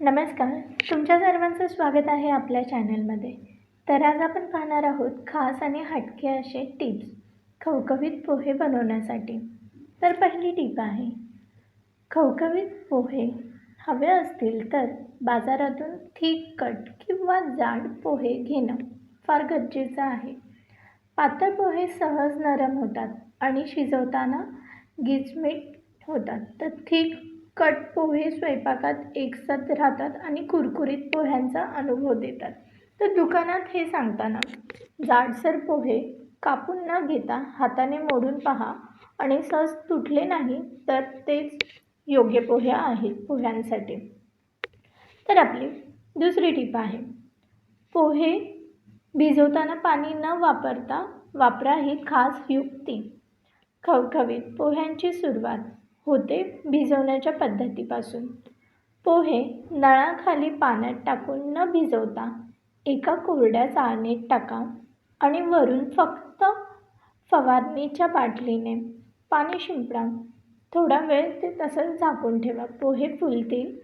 नमस्कार. तुमच्या सर्वांचं स्वागत आहे आपल्या चॅनलमध्ये. तर आज आपण पाहणार आहोत खास आणि हटके असे टिप्स खवखवीत पोहे बनवण्यासाठी. तर पहिली टीप आहे खवखवीत पोहे हवे असतील तर बाजारातून ठीक कट किंवा जाड पोहे घेणं फार गरजेचं आहे. पातळ पोहे सहज नरम होतात आणि शिजवताना गिचमीट होतात. तर थिक कट पोहे स्वयंपाकात एकसाथ राहतात आणि कुरकुरीत पोह्यांचा अनुभव देतात. तर दुकानात हे सांगताना जाडसर पोहे कापून न घेता हाताने मोडून पहा आणि सहज तुटले नाही तर तेच योग्य पोहे आहेत पोह्यांसाठी. तर आपली दुसरी टीप आहे पोहे भिजवताना पाणी न वापरता वापरा ही खास युक्ती. खवखवीत पोह्यांची सुरुवात होते भिजवण्याच्या पद्धतीपासून. पोहे नळाखाली पाण्यात टाकून न भिजवता एका कोरड्या चाळणीत टाका आणि वरून फक्त फवारणीच्या बाटलीने पाणी शिंपडा. थोडा वेळ ते तसंच झाकून ठेवा. पोहे फुलतील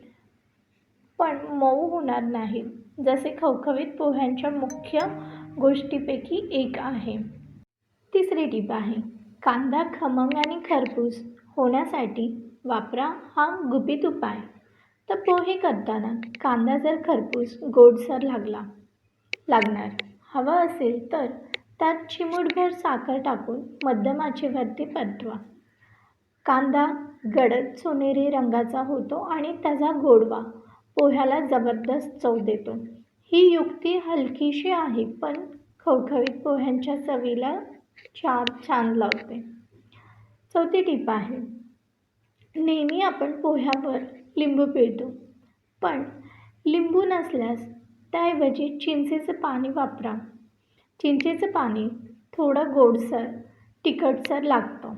पण मऊ होणार नाही. जसे खवखवीत पोह्यांच्या मुख्य गोष्टीपैकी एक आहे. तिसरी टीप आहे कांदा खमंग आणि खरपूस. होण्यासाठी वापरा हा गुपित उपाय. तर पोहे करताना कांदा जर खरपूस गोडसर लागला लागणार हवा असेल तर त्यात चिमूटभर साखर टाकून मध्यम आचेवरती परतवा. कांदा गडद सोनेरी रंगाचा होतो आणि त्याचा गोडवा पोह्याला जबरदस्त चव देतो. ही युक्ती हलकीशी आहे पण खवखवीत पोह्यांच्या चवीला छान छान लावते. चौथी टीप आहे. नेहमी आपण पोह्यावर लिंबू पिळतो. पण लिंबू नसल्यास त्याऐवजी चिंचेचं पाणी वापरा. चिंचेचं पाणी थोडं गोडसर तिखटसर लागतं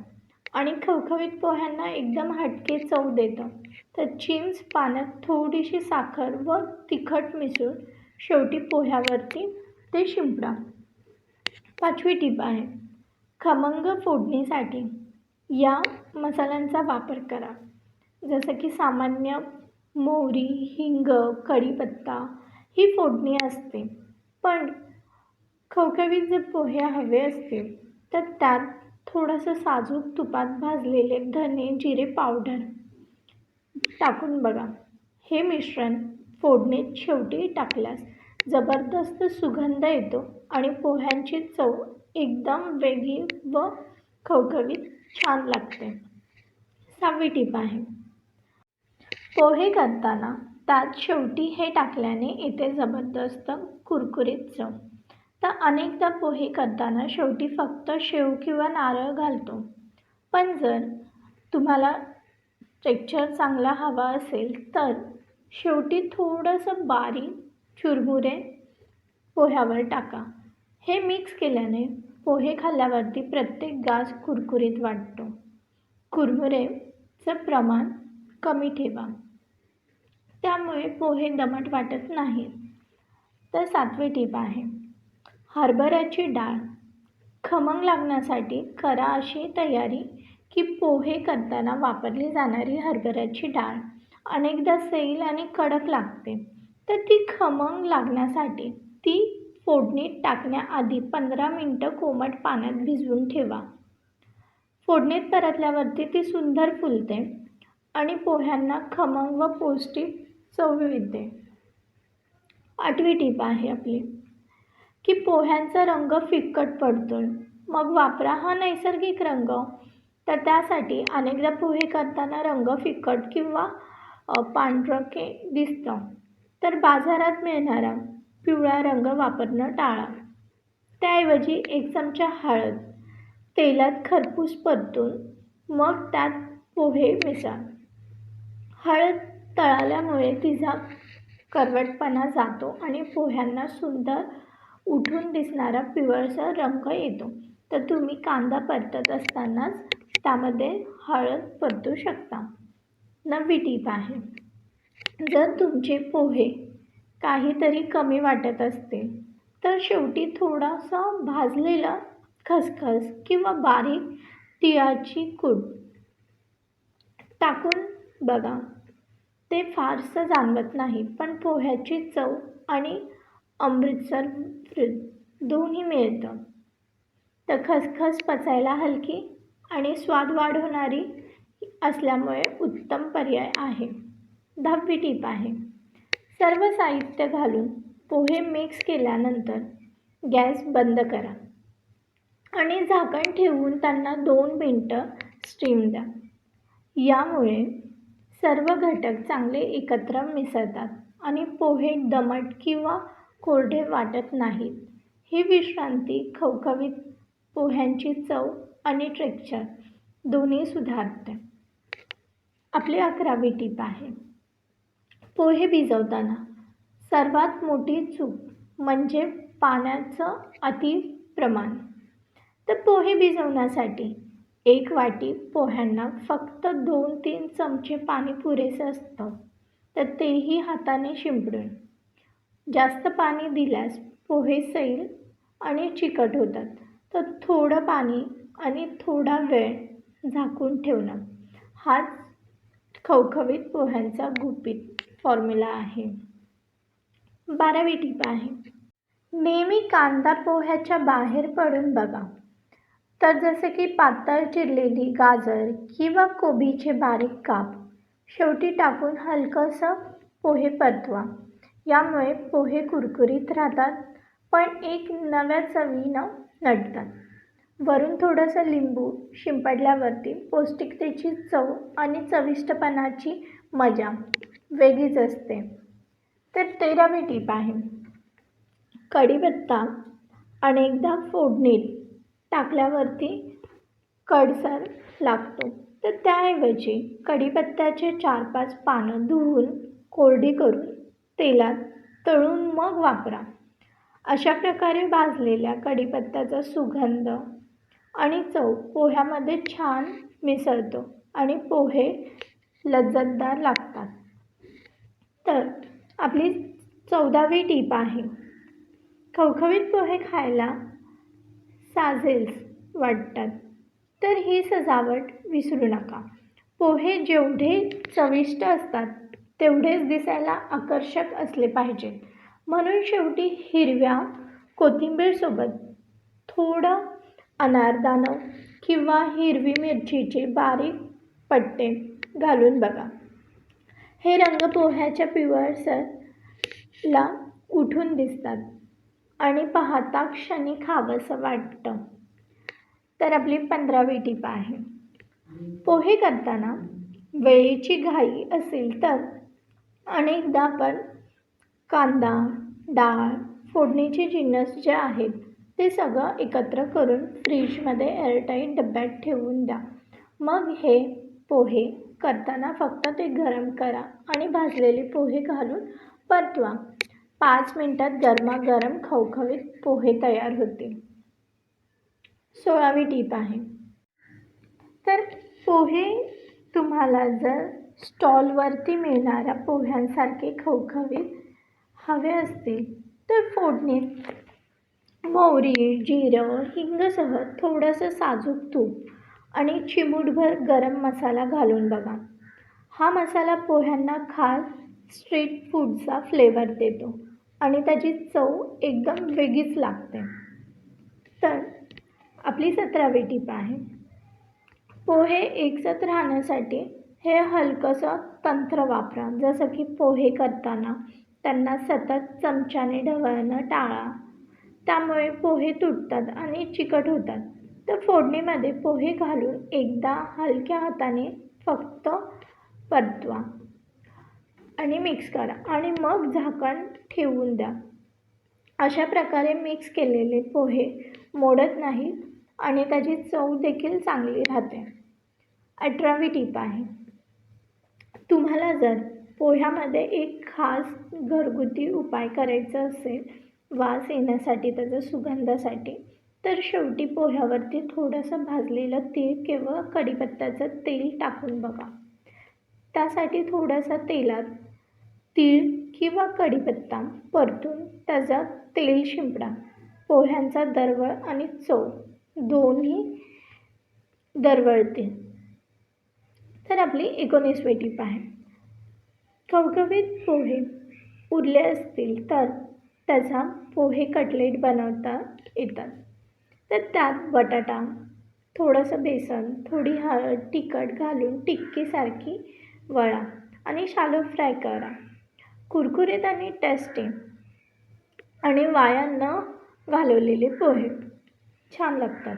आणि खवखवीत पोह्यांना एकदम हटके चव देतं. तर चिंच पाण्यात थोडीशी साखर व तिखट मिसळून शेवटी पोह्यावरती ते शिंपडा. पाचवी टीप आहे. खमंग फोडणीसाठी. या मसाल्यांचा वापर करा. जसं की सामान्य मोहरी हिंग कढीपत्ता ही फोडणी असते. पण खवखवीत जर पोहे हवे असतील तर त्यात थोडंसं साजूक तुपात भाजलेले धने जिरे पावडर टाकून बघा. हे मिश्रण फोडणीत शेवटी टाकल्यास जबरदस्त सुगंध येतो आणि पोह्यांची चव एकदम वेगळी व खवखवीत छान लागते. सहावी टीप आहे. पोहे करताना त्यात शेवटी हे टाकल्याने येते जबरदस्त कुरकुरीत चव. तर अनेकदा पोहे करताना शेवटी फक्त शेव किंवा नारळ घालतो. पण जर तुम्हाला टेक्चर चांगला हवा असेल तर शेवटी थोडंसं बारीक चुरमुरे पोह्यावर टाका. हे मिक्स केल्याने पोहे खाल्ल्यावरती प्रत्येक गास कुरकुरीत वाटतो. कुरमुरेचं प्रमाण कमी ठेवा. त्यामुळे पोहे दमट वाटत नाहीत. तर सातवी टीप आहे. हरभऱ्याची डाळ. खमंग लागण्यासाठी करा अशी तयारी की पोहे करताना वापरली जाणारी हरभऱ्याची डाळ. अनेकदा सैल आणि कडक लागते. तर ती खमंग लागण्यासाठी ती फोडणीत टाकण्याआधी पंधरा मिनटं कोमट पाण्यात भिजवून ठेवा. फोडणीत परतल्यावरती ती सुंदर फुलते आणि पोह्यांना खमंग व पौष्टिक चव येते आठवी टीप आहे आपली की पोह्यांचा रंग फिक्कट पडतो मग वापरा हा नैसर्गिक रंग. तर त्यासाठी अनेकदा पोहे करताना रंग फिक्कट किंवा पांढरके दिसतं. तर बाजारात मिळणारा पिवळा रंग वापरणं टाळा. त्याऐवजी एक चमचा हळद. तेलात खरपूस परतून मग त्यात पोहे मिसळा. हळद तळाल्यामुळे तिचा करवटपणा जातो आणि पोह्यांना सुंदर उठून दिसणारा पिवळसर रंग येतो. तर तुम्ही कांदा परतत असतानाच त्यामध्ये हळद परतू शकता. नववी टीप आहे. जर तुमचे पोहे काहीतरी कमी वाटत असते. तर शेवटी थोडासा भाजलेला खसखस किंवा बारीक तिळाची कूड टाकून बघा. ते फारसं जाणवत नाही पण पोह्याची चव आणि अमृतसर दोन्ही मिळतं. तर खसखस पचायला हलकी आणि स्वाद वाढवणारी असल्यामुळे उत्तम पर्याय आहे. दहावी टीप आहे. सर्व साहित्य घालून पोहे मिक्स केल्यानंतर गॅस बंद करा. आणि झाकण ठेवून त्यांना दोन मिनटं स्टीम द्या. यामुळे सर्व घटक चांगले एकत्र मिसळतात आणि पोहे दमट किंवा कोरडे वाटत नाहीत. ही विश्रांती खवखवीत पोह्यांची चव आणि ट्रेक्चर दोन्ही सुधारते. आपली अकरावी टीप आहे. पोहे भिजवताना. सर्वात मोठी चूक म्हणजे पाण्याचं अति प्रमाण तर पोहे भिजवण्यासाठी एक वाटी पोह्यांना फक्त दोन तीन चमचे पाणी पुरेसे असतं. तर तेही हाताने शिंपडून. जास्त पाणी दिल्यास पोहे सैल आणि चिकट होतात. तर थोडं पाणी आणि थोडा वेळ झाकून ठेवणं. हाच खवखवीत पोह्यांचा गुपित. फॉर्म्युला आहे. बारावी टीप आहे. नेहमी कांदा पोह्याच्या बाहेर पडून बघा. तर जसं की पातळ चिरलेली गाजर किंवा कोबीचे बारीक काप शेवटी टाकून हलकंसं पोहे परतवा. यामुळे पोहे कुरकुरीत राहतात पण एक नव्या चवीनं नटतात. वरून थोडंसं लिंबू शिंपडल्यावरती पौष्टिकतेची चव आणि चविष्टपणाची मजा. वेगळीच असते. तर तेरावी टीप आहे. कढीपत्ता अनेकदा फोडणीत टाकल्यावरती कडसर लागतो. तर त्याऐवजी कढीपत्त्याचे चार पाच पानं धुवून कोरडी करून तेलात तळून मग वापरा. अशा प्रकारे भाजलेल्या कढीपत्त्याचा सुगंध आणि चव पोह्यामध्ये छान मिसळतो आणि पोहे लज्जतदार लागतात. तर आपली चौदावी टीप आहे. खवखवीत पोहे खायला साजेल्स वाटतात तर ही सजावट विसरू नका. पोहे जेवढे चविष्ट असतात तेवढेच दिसायला आकर्षक असले पाहिजेत म्हणून शेवटी हिरव्या कोथिंबीरसोबत थोडं अनारदाणं किंवा हिरवी मिरचीचे बारीक पट्टे घालून बघा. हे रंग पोह्याच्या पिवळसरला उठून दिसतात आणि पाहता क्षणी खावंसं वाटतं. तर आपली पंधरावी टीप आहे. पोहे करताना वेळेची घाई असेल तर अनेकदा आपण कांदा डाळ फोडणीचे जिन्नस जे आहेत ते सगळं एकत्र करून फ्रीजमध्ये एअरटाईट डब्यात ठेवून द्या. मग हे पोहे करताना फक्त ते गरम करा आणि भाजलेले पोहे घालून परतवा. पाच मिनटात गरमागरम खवखवीत पोहे तयार होतील. सोळावी टीप आहे. तर पोहे तुम्हाला जर स्टॉलवरती मिळणाऱ्या पोह्यांसारखे खवखवीत हवे असतील तर फोडणीत मोहरी जिरं हिंगसह थोडंसं साजूक तूप आणि चिमूटभर गरम मसाला घालून बघा. हा मसाला पोह्यांना खास स्ट्रीट फूडचा फ्लेवर देतो आणि त्याची चव एकदम वेगळीच लागते. तर आपली सतरावी टीप आहे. पोहे एकसत राहण्यासाठी हे हलकंसं तंत्र वापरा. जसं की पोहे करताना त्यांना सतत चमच्याने ढवळणं टाळा. त्यामुळे पोहे तुटतात आणि चिकट होतात. तर फोडणीमध्ये पोहे घालून एकदा हलक्या हाताने फक्त परतवा. आणि मिक्स करा. आणि मग झाकण ठेवून द्या. अशा प्रकारे मिक्स केलेले पोहे मोडत नाहीत आणि त्याची चव देखील चांगली राहते. अठरावी टीप आहे. तुम्हाला जर पोह्यामध्ये एक खास घरगुती उपाय करायचा असेल वास येण्यासाठी त्याच्या सुगंधासाठी तर शेवटी पोह्यावरती थोडंसं भाजलेलं तीळ किंवा कढीपत्त्याचं तेल टाकून बघा. त्यासाठी थोडंसं तेलात तीळ किंवा कढीपत्ता परतून त्याचा तेल शिंपडा. पोह्यांचा दरवळ आणि चव दोन्ही दरवळतील. तर आपली एकोणीसवी टीप आहे खवखवीत पोहे उरले असतील तर त्याचा पोहे कटलेट बनवता येतात. तर त्यात बटाटा थोडंसं बेसन थोडी हळद तिखट घालून टिक्कीसारखी वळा आणि शालो फ्राय करा. कुरकुरीत आणि टेस्टी आणि वाया न घालवलेले पोहे. छान लागतात.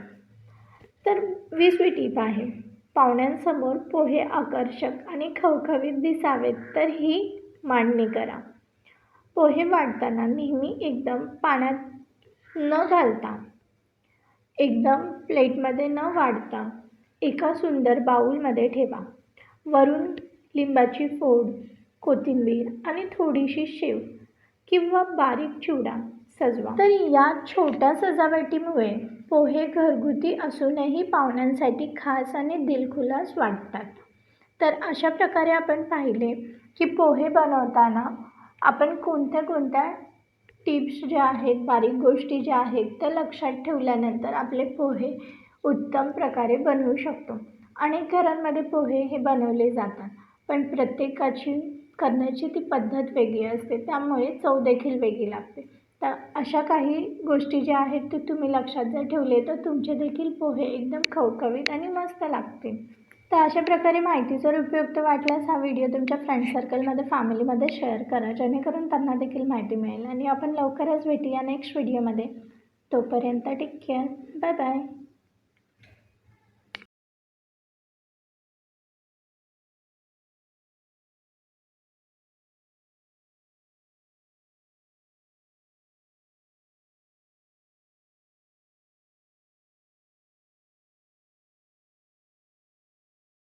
तर वीसवी टीप आहे. पाहुण्यांसमोर पोहे आकर्षक आणि खवखवीत दिसावेत तर ही मांडणी करा. पोहे वाढताना नेहमी एकदम पाण्यात न घालता एकदम प्लेटमध्ये न वाढता एका सुंदर बाऊलमध्ये ठेवा. वरून लिंबाची फोड कोथिंबीर आणि थोडीशी शेव किंवा बारीक चिवडा सजवा. तर या छोट्या सजावटीमुळे पोहे घरगुती असूनही पाहुण्यांसाठी खास आणि दिलखुलास वाटतात. तर अशा प्रकारे आपण पाहिले की पोहे बनवताना आपण कोणत्या कोणत्या टिप्स ज्या आहेत बारीक गोष्टी ज्या आहेत त्या लक्षात ठेवल्यानंतर आपले पोहे उत्तम प्रकारे बनवू शकतो. अनेक घरांमध्ये पोहे हे बनवले जातात पण प्रत्येकाची करण्याची ती पद्धत वेगळी असते त्यामुळे चवदेखील वेगळी लागते. तर अशा काही गोष्टी ज्या आहेत ते तुम्ही लक्षात जर ठेवले तर तुमचे देखील पोहे एकदम खवखवीत आणि मस्त लागतील. तर अशा प्रकारे माहिती जर उपयुक्त वाटल्यास हा व्हिडिओ तुमच्या फ्रेंड सर्कलमध्ये फॅमिलीमध्ये शेअर करा. जेणेकरून त्यांना देखील माहिती मिळेल. आणि आपण लवकरच भेटूया नेक्स्ट व्हिडिओमध्ये तोपर्यंत टेक केअर बाय बाय